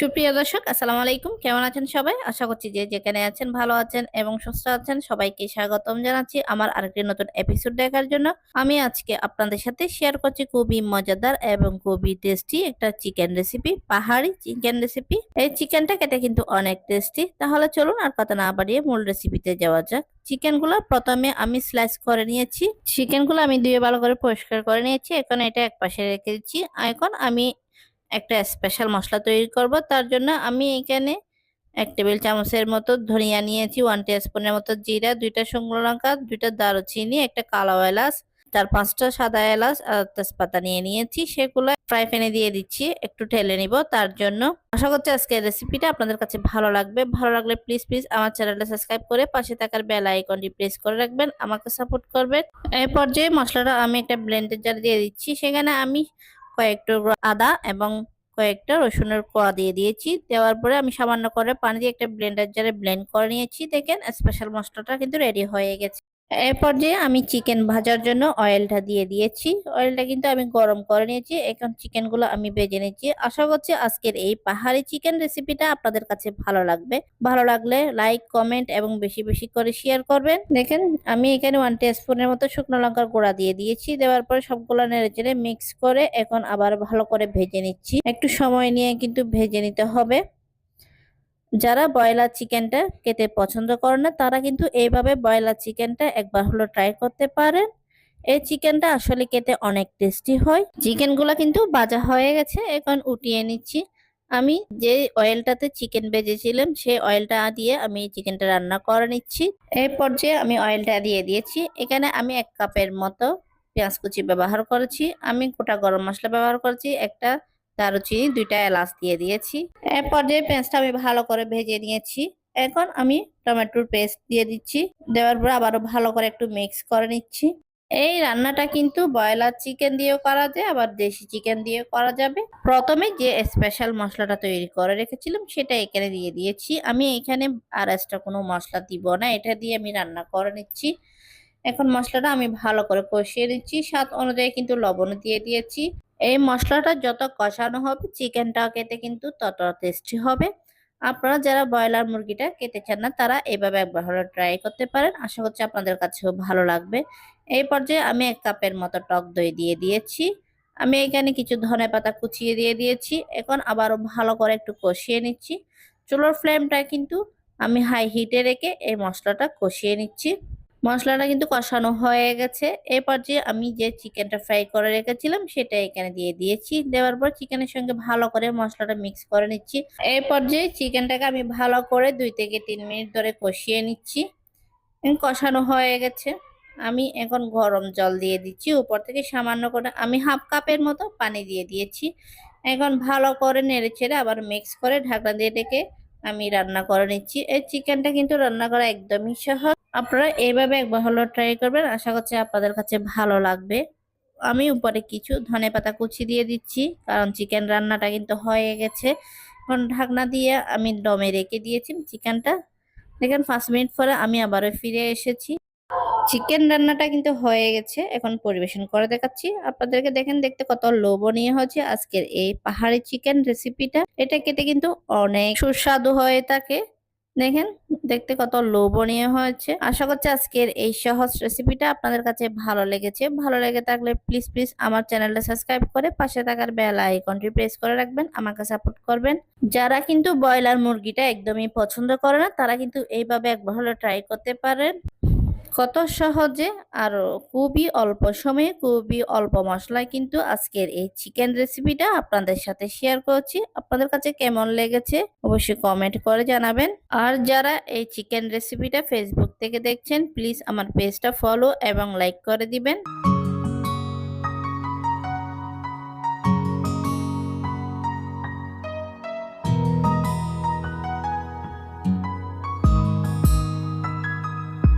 সুপ্রিয় দর্শক, আসসালামু আলাইকুম। কেমন আছেন সবাই? আশা করছি যে যেখানে আছেন ভালো আছেন এবং সুস্থ আছেন। সবাইকে স্বাগতম জানাচ্ছি আমার আরেকটি নতুন এপিসোড দেখার জন্য। আমি আজকে আপনাদের সাথে শেয়ার করছি খুবই মজাদার এবং খুবই টেস্টি একটা চিকেন রেসিপি পাহাড়ি চিকেন রেসিপি এই চিকেনটা খেতে কিন্তু অনেক টেস্টি তাহলে চলুন আর কথা না বাড়িয়ে মূল রেসিপিতে যাওয়া যাক। চিকেনগুলো প্রথমে আমি স্লাইস করে নিয়েছি। চিকেনগুলো আমি ধুয়ে ভালো করে পরিষ্কার করে নিয়েছি। এখন এটা এক পাশে রেখে দিচ্ছি। এখন আমি একটা স্পেশাল মশলা তৈরি করব। তার জন্য আমি এখানে এক টেবিল চামচের মতো ধনিয়া নিয়েছি ওয়ান স্পুনের মতো জিরা, দুইটা শুকনো লঙ্কা, দুইটা দারুচিনি, একটা কালো এলাচ, চার পাঁচটা সাদা এলাচ আর তেজপাতা নিয়ে নিয়েছি। সেগুলো ফ্রাই প্যানে দিয়ে দিচ্ছি, একটু ঠেলে নিব। তার জন্য আশা করছি আজকের রেসিপিটা আপনাদের কাছে ভালো লাগবে। ভালো লাগলে প্লিজ প্লিজ আমার চ্যানেলটা সাবস্ক্রাইব করে পাশে থাকার বেল আইকনটি প্রেস করে রাখবেন, আমাকে সাপোর্ট করবেন। এই পর্যায়ে মশলাটা আমি একটা ব্লেন্ডের জার দিয়ে দিচ্ছি, সেখানে আমি কয়েক টুকরো আদা এবং কয়েকটা রসুনের কোয়া দিয়ে দিয়েছি। দেওয়ার পরে আমি সামান্য করে পানি দিয়ে একটা ব্লেন্ডার জারে ব্লেন্ড করে নিয়েছি। দেখেন স্পেশাল মশলাটা কিন্তু রেডি হয়ে গেছে। এরপর যে আমি চিকেন ভাজার জন্য অয়েলটা দিয়ে দিয়েছি। অয়েলটা কিন্তু আমি গরম করে নিয়েছি। এখন চিকেনগুলো আমি ভেজে নিয়েছি আশা করছি আজকের এই পাহাড়ি চিকেন রেসিপিটা আপনাদের কাছে ভালো লাগবে। ভালো লাগলে লাইক কমেন্ট এবং বেশি বেশি করে শেয়ার করবেন। দেখেন, আমি এখানে ওয়ান স্পুনের মতো শুকনো লঙ্কার গুঁড়া দিয়ে দিয়েছি। দেওয়ার পরে সবগুলো নেড়ে চেড়ে মিক্স করে এখন আবার ভালো করে ভেজে নিচ্ছি। একটু সময় নিয়ে কিন্তু ভেজে নিতে হবে। যারা ব্রয়লার চিকেনটা খেতে পছন্দ করে না, তারা কিন্তু এইভাবে ব্রয়লার চিকেনটা একবার হলো ট্রাই করতে পারেন। এই চিকেনটা আসলে খেতে অনেক টেস্টি হয়। চিকেনগুলো কিন্তু বাজা হয়ে গেছে, এখন উঠিয়ে নিচ্ছি। আমি যে অয়েলটাতে চিকেন ভেজেছিলাম, সেই অয়েলটা দিয়ে আমি চিকেনটা রান্না করে নিচ্ছি। এই পর্যায়ে আমি অয়েলটা দিয়ে দিয়েছি। এখানে আমি এক কাপের মতো পেঁয়াজ কুচি ব্যবহার করেছি। আমি গোটা গরম মশলা ব্যবহার করেছি। একটা দারুচিনি দুইটা এলাচ দিয়ে দিয়েছি। এরপর যে পেঁয়াজটা আমি ভালো করে ভেজে নিয়েছি, এখন আমি টমেটোর পেস্ট দিয়ে দিচ্ছি। দেওয়ার পর আবারও ভালো করে একটু মিক্স করে নিচ্ছি। এই রান্নাটা কিন্তু ব্রয়লার চিকেন দিয়েও করা যায়, আবার দেশি চিকেন দিয়েও করা যাবে। প্রথমে যে স্পেশাল মশলাটা তৈরি করে রেখেছিলাম, সেটা এখানে দিয়ে দিয়েছি। আমি এখানে আর এক্সট্রা কোনো মশলা দিব না, এটা দিয়ে আমি রান্না করে নিচ্ছি। এখন মশলাটা আমি ভালো করে কষিয়ে নিচ্ছি। স্বাদ অনুযায়ী কিন্তু লবণ দিয়ে দিয়েছি। এই মশলাটা যত কষানো হবে চিকেনটা কেটে কিন্তু তত টেস্টি হবে। আপনারা যারা ব্রয়লার মুরগিটা কেটে চান না, তারা এভাবে একবার ট্রাই করতে পারেন। আশা করছি আপনাদের কাছেও ভালো লাগবে। এই পর্যায়ে আমি এক কাপের মতো টক দই দিয়ে দিয়েছি। আমি এখানে কিছু ধনে পাতা কুচিয়ে দিয়ে দিয়েছি। এখন আবারও ভালো করে একটু কষিয়ে নিচ্ছি। চুলোর ফ্লেমটা কিন্তু আমি হাই হিটে রেখে এই মশলাটা কষিয়ে নিচ্ছি। মশলাটা কিন্তু কষানো হয়ে গেছে। এই পর্যায়ে আমি যে চিকেনটা ফ্রাই করে রেখেছিলাম, সেটা এখানে দিয়ে দিয়েছি। দেওয়ার পর চিকেনের সঙ্গে ভালো করে মশলাটা মিক্স করে নিচ্ছি। এই পর্যায়ে চিকেনটাকে আমি ভালো করে দুই থেকে তিন মিনিট ধরে কষিয়ে নিচ্ছি। কষানো হয়ে গেছে। আমি এখন গরম জল দিয়ে দিচ্ছি। উপর থেকে সামান্য করে আমি হাফ কাপের মতো পানি দিয়ে দিয়েছি। এখন ভালো করে নেড়ে ছেড়ে আবার মিক্স করে ঢাকনা দিয়ে ডেকে আমি রান্না করে নিচ্ছি। এই চিকেনটা কিন্তু রান্না করা একদমই সহজ। আপনারা এইভাবে একবার হলো ট্রাই করবেন। আশা করছি আপনাদের কাছে ভালো লাগবে। আমি উপরে কিছু ধনে পাতা কুচি দিয়ে দিচ্ছি, কারণ চিকেন রান্নাটা কিন্তু হয়ে গেছে। এখন ঢাকনা দিয়ে আমি দমে রেখে দিয়েছি চিকেনটা দেখেন, পাঁচ মিনিট পরে আমি আবারও ফিরে এসেছি। চিকেন রান্নাটা কিন্তু হয়ে গেছে। এখন পরিবেশন করে দেখাচ্ছি। আপনাদেরকে দেখেন, দেখতে কত লোভনীয় হচ্ছে আজকের এই পাহাড়ি চিকেন রেসিপিটা এটা খেতে কিন্তু অনেক সুস্বাদু হয়ে থাকে। দেখেন, দেখতে কত লোভনীয় হয়েছে। আশা করছি আজকের এই সহজ রেসিপিটা আপনাদের কাছে ভালো লেগেছে। ভালো লেগে থাকলে প্লিজ প্লিজ আমার চ্যানেলটা সাবস্ক্রাইব করে পাশে থাকার বেল আইকনটি প্রেস করে রাখবেন, আমাকে সাপোর্ট করবেন। যারা কিন্তু ব্রয়লার মুরগিটা একদমই পছন্দ করে না, তারা কিন্তু এইভাবে একবার হলে ট্রাই করতে পারেন। কত সহজে আর খুবই অল্প সময়ে খুবই অল্প মশলায় কিন্তু আজকের এই চিকেন রেসিপিটা আপনাদের সাথে শেয়ার করছি। আপনাদের কাছে কেমন লেগেছে অবশ্যই কমেন্ট করে জানাবেন। আর যারা এই চিকেন রেসিপিটা ফেসবুক থেকে দেখছেন প্লিজ আমার পেজটা ফলো এবং লাইক করে দিবেন।